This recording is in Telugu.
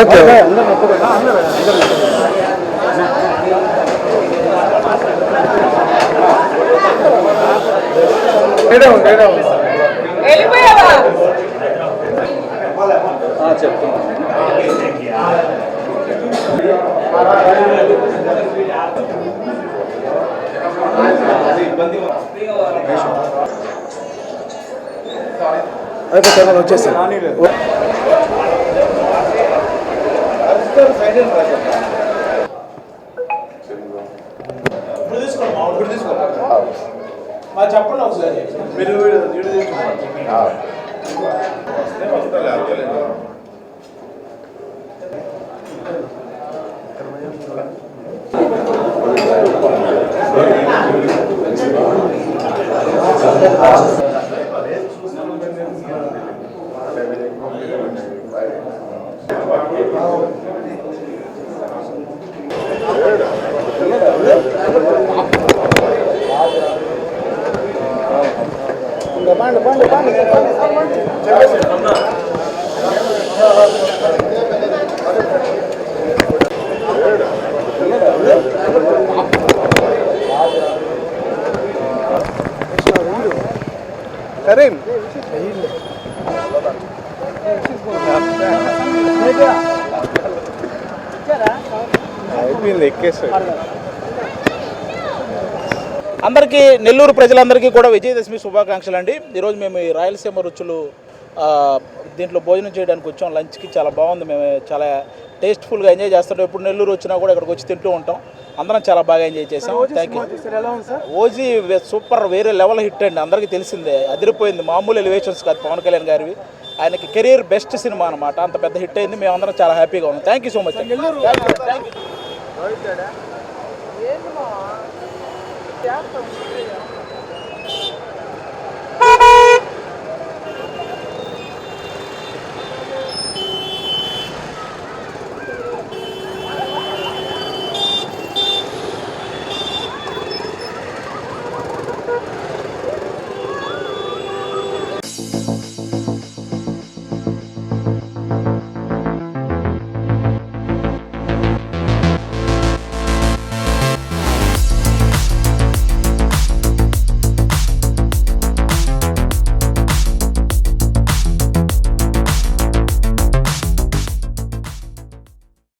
Okay okay అయితే సార్ వచ్చేసాను మా చెప్పండి ఒకసారి మీరు కరీం. అయిపోయింది ఎక్కేసాడు. అందరికీ నెల్లూరు ప్రజలందరికీ కూడా విజయదశమి శుభాకాంక్షలు అండి ఈరోజు మేము ఈ రాయలసీమ రుచులు ఆ, దీంట్లో భోజనం చేయడానికి వచ్చాం. లంచ్కి చాలా బాగుంది. మేము చాలా టేస్ట్ఫుల్గా ఎంజాయ్ చేస్తుంటాం. ఎప్పుడు నెల్లూరు వచ్చినా కూడా ఇక్కడికి వచ్చి తింటూ ఉంటాం. అందరం చాలా బాగా ఎంజాయ్ చేసాం థ్యాంక్ యూ ఓజీ సూపర్ వేరే లెవెల్ హిట్ అండి. అందరికీ తెలిసిందే అదిరిపోయింది. మామూలు ఎలివేషన్స్ కాదు పవన్ కళ్యాణ్ గారివి. ఆయనకి కెరీర్ బెస్ట్ సినిమా అనమాట అంత పెద్ద హిట్ అయింది. మేము అందరం చాలా హ్యాపీగా ఉన్నాం. Thank you so much Já